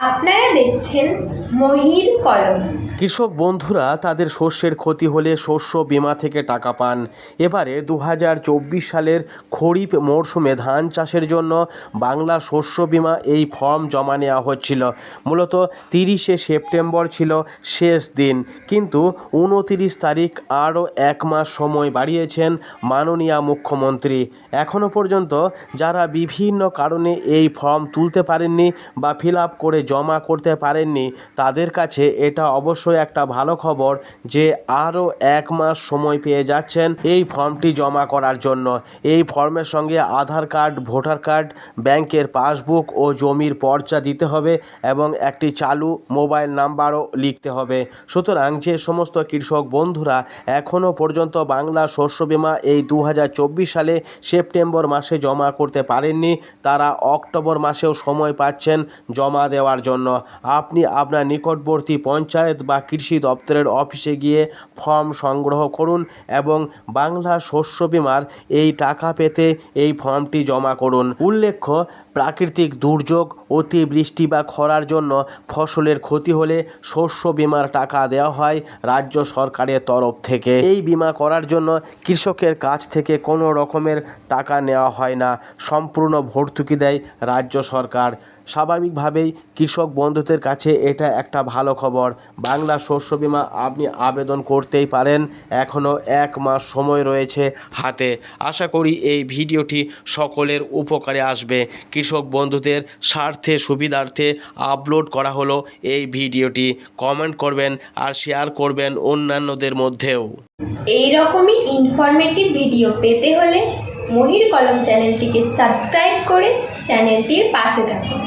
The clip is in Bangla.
আপনারা দেখছেন মহির কলম। কৃষক বন্ধুরা, তাদের শস্যের ক্ষতি হলে শস্য বিমা থেকে টাকা পান। এবারে দু হাজার চব্বিশ সালের খরিফ মরশুমে ধান চাষের জন্য বাংলা শস্য বীমা এই ফর্ম জমা নেওয়া হচ্ছিল। মূলত তিরিশে সেপ্টেম্বর ছিল শেষ দিন। কিন্তু উনতিরিশ তারিখ আরও এক মাস সময় বাড়িয়েছেন মাননীয় মুখ্যমন্ত্রী। এখনও পর্যন্ত যারা বিভিন্ন কারণে এই ফর্ম তুলতে পারেননি বা ফিল করে জমা করতে পারেননি, তাদের কাছে এটা অবশ্যই একটা ভালো খবর যে আরও এক মাস সময় পেয়ে যাচ্ছেন এই ফর্মটি জমা করার জন্য। এই ফর্মের সঙ্গে আধার কার্ড, ভোটার কার্ড, ব্যাংকের পাসবুক ও জমির পর্চা দিতে হবে এবং একটি চালু মোবাইল নাম্বারও লিখতে হবে। সুতরাং যে সমস্ত কৃষক বন্ধুরা এখনও পর্যন্ত বাংলা শস্য বীমা এই দু হাজার চব্বিশ সালে সেপ্টেম্বর মাসে জমা করতে পারেননি, তারা অক্টোবর মাসেও সময় পাচ্ছেন জমা দেওয়ার জন্য। আপনি আপনার নিকটবর্তী পঞ্চায়েত বা কৃষি দপ্তরের অফিসে গিয়ে ফর্ম সংগ্রহ করুন এবং বাংলা শস্য বিমার এই টাকা পেতে এই ফর্মটি জমা করুন। উল্লেখ্য, প্রাকৃতিক দুর্যোগ অতিবৃষ্টি বা খরার জন্য ফসলের ক্ষতি হলে শস্য বিমার টাকা দেওয়া হয় রাজ্য সরকারের তরফ থেকে। এই বীমা করার জন্য কৃষকের কাছ থেকে কোনো রকমের টাকা নেওয়া হয় না। সম্পূর্ণ ভর্তুকি দেয় রাজ্য সরকার। স্বাভাবিকভাবেই কৃষক বন্ধুদের কাছে এটা একটা ভালো খবর। বাংলা শস্য বীমা আপনি আবেদন করতেই পারেন। এখনও এক মাস সময় রয়েছে হাতে। আশা করি এই ভিডিওটি সকলের উপকারে আসবে। কৃষক বন্ধুদের স্বার্থে, সুবিধার্থে আপলোড করা হলো এই ভিডিওটি। কমেন্ট করবেন আর শেয়ার করবেন অন্যান্যদের মধ্যেও। এই রকমই ইনফরমেটিভ ভিডিও পেতে হলে মহির কলম চ্যানেলটিকে সাবস্ক্রাইব করে চ্যানেলটির পাশে থাকুন।